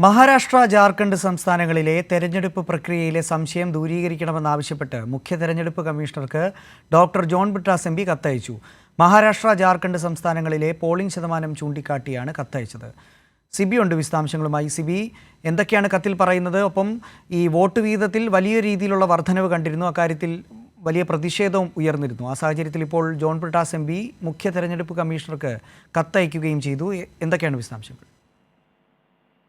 മഹാരാഷ്ട്ര ജാർഖണ്ഡ് സംസ്ഥാനങ്ങളിലെ തെരഞ്ഞെടുപ്പ് പ്രക്രിയയിലെ സംശയം ദൂരീകരിക്കണമെന്നാവശ്യപ്പെട്ട് മുഖ്യ തെരഞ്ഞെടുപ്പ് കമ്മീഷണർക്ക് doctor John Brittas M P കത്തയച്ചു. മഹാരാഷ്ട്ര ജാർഖണ്ഡ് സംസ്ഥാനങ്ങളിലെ പോളിംഗ് ശതമാനം ചൂണ്ടിക്കാട്ടിയാണ് കത്തയച്ചത്. സിബി ഉണ്ട് വിശദാംശങ്ങളുമായി. സിബി എന്തൊക്കെയാണ് കത്തിൽ പറയുന്നത്? ഒപ്പം ഈ വോട്ട് വീതത്തിൽ വലിയ രീതിയിലുള്ള വർധനവ് കണ്ടിരുന്നു. അക്കാര്യത്തിൽ വലിയ പ്രതിഷേധവും ഉയർന്നിരുന്നു. ആ സാഹചര്യത്തിൽ ഇപ്പോൾ ജോൺ ബ്രിട്ടാസ് എം പി മുഖ്യ തെരഞ്ഞെടുപ്പ് കമ്മീഷണർക്ക് കത്തയക്കുകയും ചെയ്തു. എന്തൊക്കെയാണ് വിശദാംശങ്ങൾ?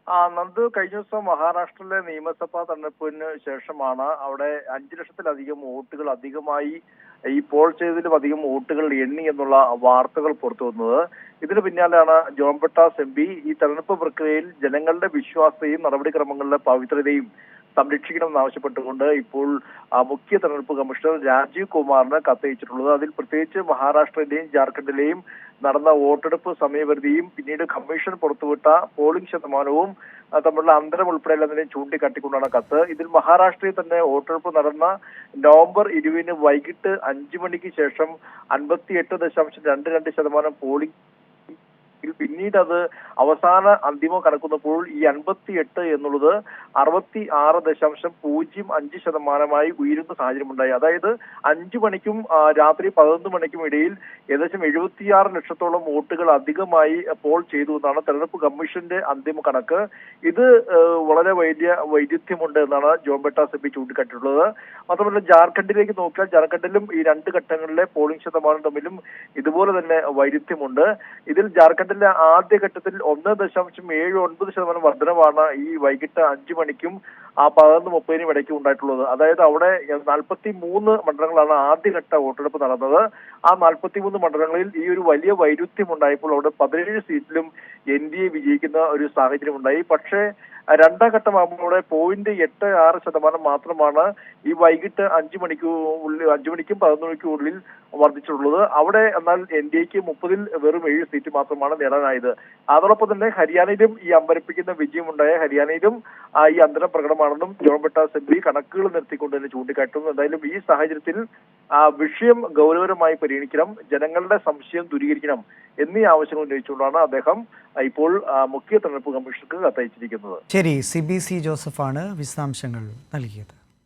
നന്ദു കഴിഞ്ഞ ദിവസം മഹാരാഷ്ട്രയിലെ നിയമസഭാ തെരഞ്ഞെടുപ്പിന് ശേഷമാണ് അവിടെ അഞ്ചു ലക്ഷത്തിലധികം വോട്ടുകൾ അധികമായി ഈ പോൾ ചെയ്തതിലും അധികം വോട്ടുകൾ എണ്ണി എന്നുള്ള വാർത്തകൾ പുറത്തു വന്നത്. ഇതിന് പിന്നാലെയാണ് ജോൺ ബട്ടാസ് എം പി ഈ തെരഞ്ഞെടുപ്പ് പ്രക്രിയയിൽ ജനങ്ങളുടെ വിശ്വാസത്തെയും നടപടിക്രമങ്ങളുടെ പവിത്രതയും സംരക്ഷിക്കണമെന്ന് എന്നാവശ്യപ്പെട്ടുകൊണ്ട് ഇപ്പോൾ മുഖ്യ തെരഞ്ഞെടുപ്പ് കമ്മീഷണർ രാജീവ് കുമാറിന് കത്തയച്ചിട്ടുള്ളത്. അതിൽ പ്രത്യേകിച്ച് മഹാരാഷ്ട്രയിലെയും ജാർഖണ്ഡിലെയും നടന്ന വോട്ടെടുപ്പ് സമയപരിധിയും പിന്നീട് കമ്മീഷൻ പുറത്തുവിട്ട പോളിംഗ് ശതമാനവും തമ്മിലുള്ള അന്തരം ഉൾപ്പെടെ എല്ലാത്തിനെയും ചൂണ്ടിക്കാട്ടിക്കൊണ്ടാണ് കത്ത്. ഇതിൽ മഹാരാഷ്ട്രയിൽ തന്നെ വോട്ടെടുപ്പ് നടന്ന നവംബർ ഇരുപതിന് വൈകിട്ട് അഞ്ചു മണിക്ക് ശേഷം അൻപത്തി എട്ട് ദശാംശം രണ്ട് രണ്ട് ശതമാനം പോളിംഗ് പിന്നീട് അത് അവസാന അന്തിമം കണക്കുന്നപ്പോൾ ഈ അൻപത്തി എട്ട് എന്നുള്ളത് അറുപത്തി ആറ് ദശാംശം പൂജ്യം അഞ്ച് ശതമാനമായി ഉയരുന്ന സാഹചര്യമുണ്ടായി. അതായത് അഞ്ചു മണിക്കും രാത്രി പതിനൊന്ന് മണിക്കും ഇടയിൽ ഏകദേശം എഴുപത്തിയാറ് ലക്ഷത്തോളം വോട്ടുകൾ അധികമായി പോൾ ചെയ്തു എന്നാണ് തെരഞ്ഞെടുപ്പ് കമ്മീഷന്റെ അന്തിമ കണക്ക്. ഇത് വളരെ വലിയ വൈരുദ്ധ്യമുണ്ട് എന്നാണ് ജോൺ ബെട്ട എം പി ചൂണ്ടിക്കാട്ടിയിട്ടുള്ളത്. മാത്രമല്ല ജാർഖണ്ഡിലേക്ക് നോക്കിയാൽ ജാർഖണ്ഡിലും ഈ രണ്ട് ഘട്ടങ്ങളിലെ പോളിംഗ് ശതമാനം തമ്മിലും ഇതുപോലെ തന്നെ വൈരുദ്ധ്യമുണ്ട് ഇതിൽ ജാർഖണ്ഡിലെ ആദ്യഘട്ടത്തിൽ ഒന്ന് ദശാംശം ഏഴ് ഒൻപത് ശതമാനം വർധനമാണ് ഈ വൈകിട്ട് അഞ്ചു മണിക്കും ആ പതിനൊന്ന് മുപ്പതിനും ഇടയ്ക്ക് ഉണ്ടായിട്ടുള്ളത്. അതായത് അവിടെ നാൽപ്പത്തി മൂന്ന് മണ്ഡലങ്ങളാണ് ആദ്യഘട്ട വോട്ടെടുപ്പ് നടന്നത്. ആ നാൽപ്പത്തി മൂന്ന് മണ്ഡലങ്ങളിൽ ഈ ഒരു വലിയ വൈരുദ്ധ്യം ഉണ്ടായപ്പോൾ അവിടെ പതിനേഴ് സീറ്റിലും എൻ ഡി എ വിജയിക്കുന്ന ഒരു സാഹചര്യം ഉണ്ടായി. പക്ഷേ രണ്ടാം ഘട്ടമാകുമ്പോൾ അവിടെ പോയിന്റ് എട്ട് ആറ് ശതമാനം മാത്രമാണ് ഈ വൈകിട്ട് അഞ്ചു മണിക്ക് ഉള്ളിൽ അഞ്ചു മണിക്കും പതിനൊന്ന് മണിക്കും ഉള്ളിൽ വർദ്ധിച്ചിട്ടുള്ളത്. അവിടെ എന്നാൽ എൻ ഡി എക്ക് മുപ്പതിൽ വെറും ഏഴ് സീറ്റ് മാത്രമാണ് നേടാനായത്. അതോടൊപ്പം തന്നെ ഹരിയാനയിലും ഈ അമ്പരപ്പിക്കുന്ന വിജയമുണ്ടായ ഹരിയാനയിലും ഈ അന്തരം പ്രകടമാണെന്നും ജോൺ സെബി കണക്കുകൾ നിർത്തിക്കൊണ്ട് തന്നെ ചൂണ്ടിക്കാട്ടുന്നു. എന്തായാലും ഈ സാഹചര്യത്തിൽ വിഷയം ഗൗരവരമായി പരിഗണിക്കണം ജനങ്ങളുടെ സംശയം ദൂരീകരിക്കണം എന്നീ ആവശ്യങ്ങൾ ഉന്നയിച്ചുകൊണ്ടാണ് അദ്ദേഹം ഇപ്പോൾ മുഖ്യ തെരഞ്ഞെടുപ്പ് കമ്മീഷണർക്ക് കത്തയച്ചിരിക്കുന്നത്. ശരി സി ബി സി ജോസഫാണ് വിശദാംശങ്ങൾ നൽകിയത്.